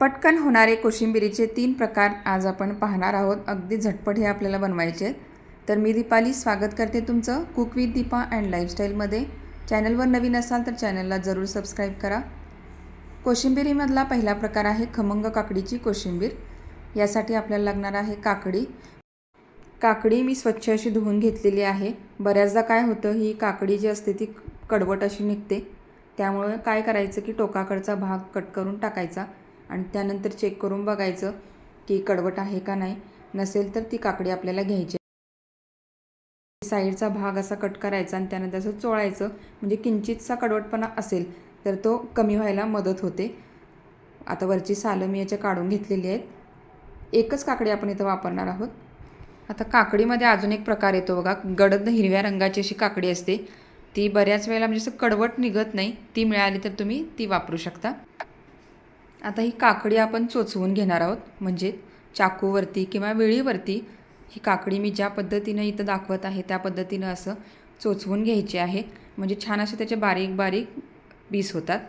पटकन होणारे कोशिंबिरीचे तीन प्रकार आज आपण पाहणार आहोत. अगदी झटपट हे आपल्याला बनवायचे आहेत. तर मी दीपाली स्वागत करते तुमचं कुक विथ दीपा अँड लाईफस्टाईलमध्ये. चॅनलवर नवीन असाल तर चॅनलला जरूर सबस्क्राईब करा. कोशिंबिरीमधला पहिला प्रकार आहे खमंग काकडीची कोशिंबीर. यासाठी आपल्याला लागणार आहे काकडी. काकडी मी स्वच्छ अशी धुवून घेतलेली आहे. बऱ्याचदा काय होतं ही काकडी जी असते ती कडवट अशी निघते. त्यामुळं काय करायचं की टोकाकडचा भाग कट करून टाकायचा. आणि त्यानंतर चेक करून बघायचं की कडवट आहे का नाही. नसेल तर ती काकडी आपल्याला घ्यायची. साईडचा भाग असा कट करायचा आणि त्यानंतर असं चोळायचं. म्हणजे किंचितसा कडवटपणा असेल तर तो कमी व्हायला मदत होते. आता वरची सालं मी याच्या काढून घेतलेली आहेत. एकच काकडी आपण इथं वापरणार आहोत. आता काकडीमध्ये अजून एक प्रकार येतो बघा. गडद हिरव्या रंगाची अशी काकडी असते. ती बऱ्याच वेळेला म्हणजे असं कडवट निघत नाही. ती मिळाली तर तुम्ही ती वापरू शकता. आता ही काकडी आपण चोचवून घेणार आहोत. म्हणजे चाकूवरती किंवा वेळीवरती ही काकडी मी ज्या पद्धतीनं इथं दाखवत आहे त्या पद्धतीनं असं चोचवून घ्यायची आहे. म्हणजे छान असे त्याचे बारीक बारीक पीस होतात.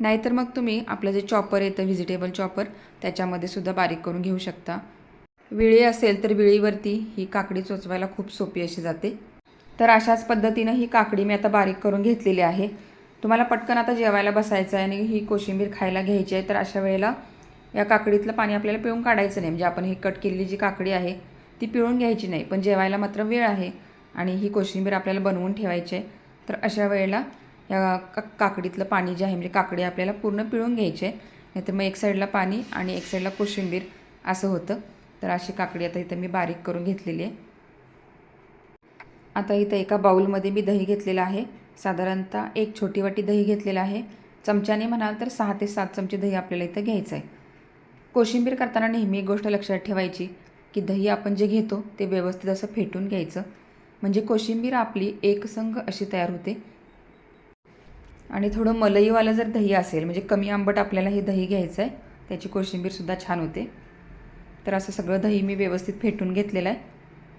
नाहीतर मग तुम्ही आपलं जे चॉपर येतं व्हिजिटेबल चॉपर त्याच्यामध्ये सुद्धा बारीक करून घेऊ शकता. विळी असेल तर विळीवरती ही काकडी चोचवायला खूप सोपी अशी जाते. तर अशाच पद्धतीनं ही काकडी मी आता बारीक करून घेतलेली आहे. तुम्हाला पटकन आता जेवायला बसायचं आहे आणि ही कोशिंबीर खायला घ्यायची आहे तर अशा वेळेला या काकडीतलं पाणी आपल्याला पिळून काढायचं नाही. म्हणजे आपण ही कट केलेली जी काकडी आहे ती पिळून घ्यायची नाही. पण जेवायला मात्र वेळ आहे आणि ही कोशिंबीर आपल्याला बनवून ठेवायची आहे. तर अशा वेळेला या का काकडीतलं पाणी जे आहे म्हणजे काकडी आपल्याला पूर्ण पिळून घ्यायची आहे. नाहीतर मग एक साईडला पाणी आणि एक साईडला कोशिंबीर असं होतं. तर अशी काकडी आता इथं मी बारीक करून घेतलेली आहे. आता इथं एका बाऊलमध्ये मी दही घेतलेलं आहे. साधारणतः एक छोटी वाटी दही घेतलेलं आहे. चमच्याने म्हणाल तर सहा ते सात चमचे दही आपल्याला इथं घ्यायचं आहे कोशिंबीर करताना नेहमी एक गोष्ट लक्षात ठेवायची की दही आपण जे घेतो ते व्यवस्थित असं फेटून घ्यायचं. म्हणजे कोशिंबीर आपली एकसंघ अशी तयार होते. आणि थोडं मलईवालं जर दही असेल म्हणजे कमी आंबट आपल्याला हे दही घ्यायचं आहे त्याची कोशिंबीरसुद्धा छान होते. तर असं सगळं दही मी व्यवस्थित फेटून घेतलेलं आहे.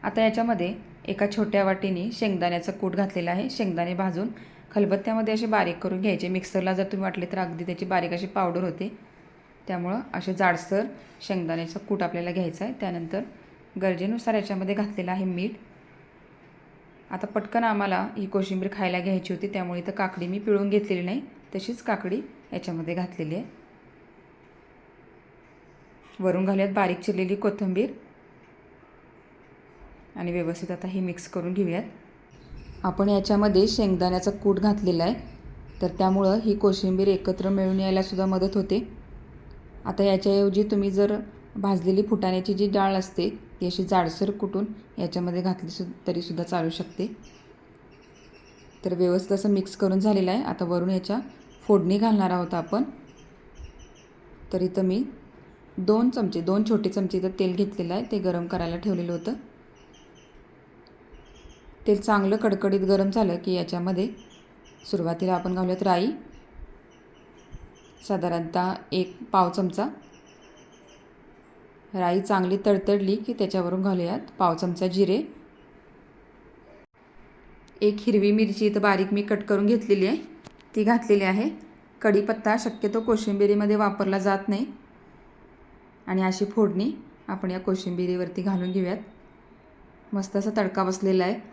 आता याच्यामध्ये एका छोट्या वाटीने शेंगदाण्याचं कूट घातलेलं आहे. शेंगदाणे भाजून खलबत्त्यामध्ये असे बारीक करून घ्यायचे. मिक्सरला जर तुम्ही वाटले तर अगदी त्याची बारीक अशी पावडर होते. त्यामुळं असे जाडसर शेंगदाण्याचं कूट आपल्याला घ्यायचं आहे. त्यानंतर गरजेनुसार याच्यामध्ये घातलेलं आहे मीठ. आता पटकन आम्हाला ही कोशिंबीर खायला घ्यायची होती. त्यामुळे इथं काकडी मी पिळून घेतलेली नाही. तशीच काकडी याच्यामध्ये घातलेली आहे. वरून घालूयात बारीक चिरलेली कोथिंबीर. आणि व्यवस्थित आता हे मिक्स करून घेऊयात. आपण याच्यामध्ये शेंगदाण्याचा कूट घातलेला आहे. तर त्यामुळं ही कोशिंबीर एकत्र मिळून यायलासुद्धा मदत होते. आता याच्याऐवजी तुम्ही जर भाजलेली फुटाण्याची जी डाळ असते ती अशी जाडसर कुटून याच्यामध्ये घातली सु तरीसुद्धा चालू शकते. तर व्यवस्थित असं मिक्स करून झालेलं आहे. आता वरून याच्या फोडणी घालणार आहोत आपण. तर इथं मी दोन चमचे दोन छोटे चमचे इथं तेल घेतलेलं आहे. ते गरम करायला ठेवलेलं होतं. तेल चांगलं कडकडीत गरम झालं की याच्यामध्ये सुरुवातीला आपण घालूयात राई. साधारणतः एक पाव चमचा. राई चांगली तडतडली की त्याच्यावरून घालूयात पाव चमचा जिरे. एक हिरवी मिरची इथं बारीक मी कट करून घेतलेली आहे. ती घातलेली आहे. कढीपत्ता शक्यतो कोशिंबिरीमध्ये वापरला जात नाही. आणि अशी फोडणी आपण या कोशिंबिरीवरती घालून घेऊयात. मस्त असा तडका बसलेला आहे.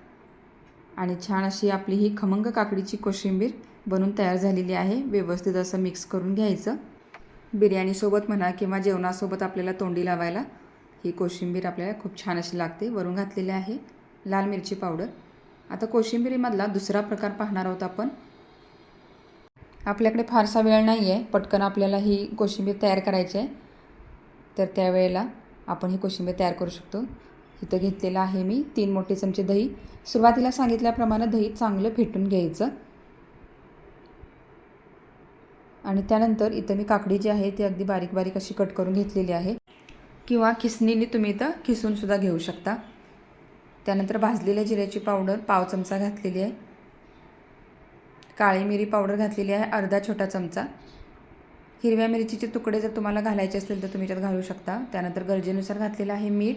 आणि छान अशी आपली ही खमंग काकडीची कोशिंबीर बनून तयार झालेली आहे. व्यवस्थित असं मिक्स करून घ्यायचं. बिर्याणीसोबत म्हणा किंवा जेवणासोबत आपल्याला तोंडी लावायला ही कोशिंबीर आपल्याला खूप छान अशी लागते. वरून घातलेली आहे लाल मिरची पावडर. आता कोशिंबिरीमधला दुसरा प्रकार पाहणार आहोत आपण. आपल्याकडे फारसा वेळ नाही आहे पटकन आपल्याला ही कोशिंबीर तयार करायची आहे. तर त्यावेळेला आपण ही कोशिंबीर तयार करू शकतो. इथं घेतलेलं आहे मी तीन मोठे चमचे दही. सुरुवातीला सांगितल्याप्रमाणे दही चांगलं फेटून घ्यायचं. आणि त्यानंतर इथं मी काकडी जी आहे ती अगदी बारीक बारीक अशी कट करून घेतलेली आहे. किंवा खिसणीने तुम्ही इथं खिसूनसुद्धा घेऊ शकता. त्यानंतर भाजलेल्या जिऱ्याची पावडर पाव चमचा घातलेली आहे. काळी मिरी पावडर घातलेली आहे अर्धा छोटा चमचा. हिरव्या मिरचीचे तुकडे जर तुम्हाला घालायचे असतील तर तुम्ही त्यात घालू शकता. त्यानंतर गरजेनुसार घातलेलं आहे मीठ.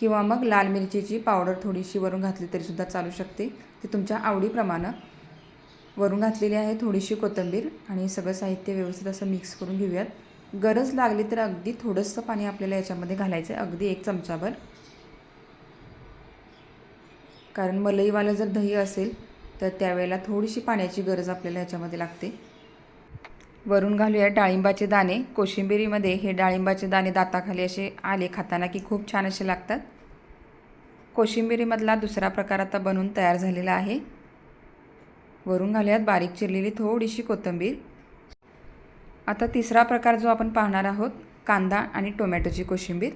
किंवा मग लाल मिरचीची पावडर थोडीशी वरून घातली तरीसुद्धा चालू शकते. ती तुमच्या आवडीप्रमाणे वरून घातलेली आहे थोडीशी कोथिंबीर आणि सगळं साहित्य व्यवस्थित असं मिक्स करून घेऊयात. गरज लागली तर अगदी थोडंसं पाणी आपल्याला याच्यामध्ये घालायचं आहे अगदी एक चमचाभर. कारण मलईवालं जर दही असेल तर त्यावेळेला थोडीशी पाण्याची गरज आपल्याला याच्यामध्ये लागते. वरून घालूया डाळिंबाचे दाणे. कोशिंबिरीमध्ये हे डाळिंबाचे दाणे दाताखाली असे आले खाताना की खूप छान असे लागतात. कोशिंबिरीमधला दुसरा प्रकार आता बनवून तयार झालेला आहे. वरून घालूयात बारीक चिरलेली थोडीशी कोथिंबीर. आता तिसरा प्रकार जो आपण पाहणार आहोत कांदा आणि टोमॅटोची कोशिंबीर.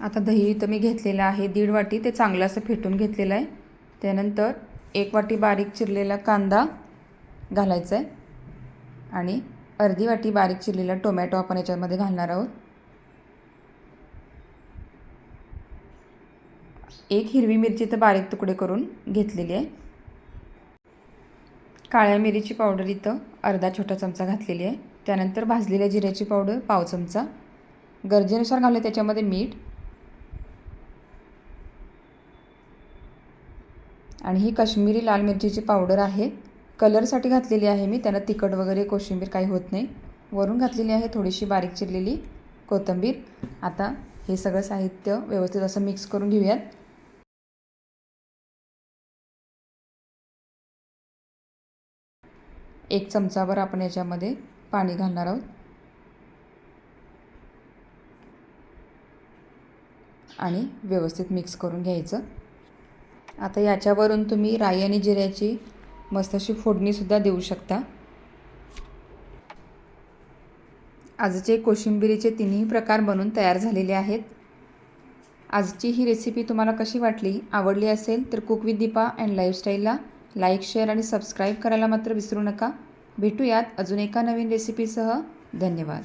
आता दही इथं मी घेतलेलं आहे दीड वाटी. ते चांगलं असं फेटून घेतलेलं आहे. त्यानंतर एक वाटी बारीक चिरलेला कांदा घालायचा आहे आणि अर्धी वाटी बारीक चिरलेला टोमॅटो आपण याच्यामध्ये घालणार आहोत. एक हिरवी मिरची तर बारीक तुकडे करून घेतलेली आहे. काळ्या मिरीची पावडर इथं अर्धा छोटा चमचा घातलेली आहे. त्यानंतर भाजलेल्या जिऱ्याची पावडर पाव चमचा. गरजेनुसार घालूया त्याच्यामध्ये मीठ आणि ही काश्मीरी लाल मिरचीची पावडर आहे. कलरसाठी घातलेली आहे मी त्यांना तिखट वगैरे कोशिंबीर काही होत नाही. वरून घातलेली आहे थोडीशी बारीक चिरलेली कोथिंबीर. आता हे सगळं साहित्य व्यवस्थित असं मिक्स करून घेऊयात. एक चमचाभर आपण याच्यामध्ये पाणी घालणार आहोत. आणि व्यवस्थित मिक्स करून घ्यायचं. आता याच्यावरून तुम्ही राई आणि जिऱ्याची मस्त अशी फोडणीसुद्धा देऊ शकता. आजचे कोशिंबिरीचे तिन्ही प्रकार बनून तयार झालेले आहेत. आजची ही रेसिपी तुम्हाला कशी वाटली आवडली असेल तर कुक विथ दीपा अँड लाईफस्टाईलला लाईक शेअर आणि सबस्क्राईब करायला मात्र विसरू नका. भेटूयात अजून एका नवीन रेसिपीसह धन्यवाद.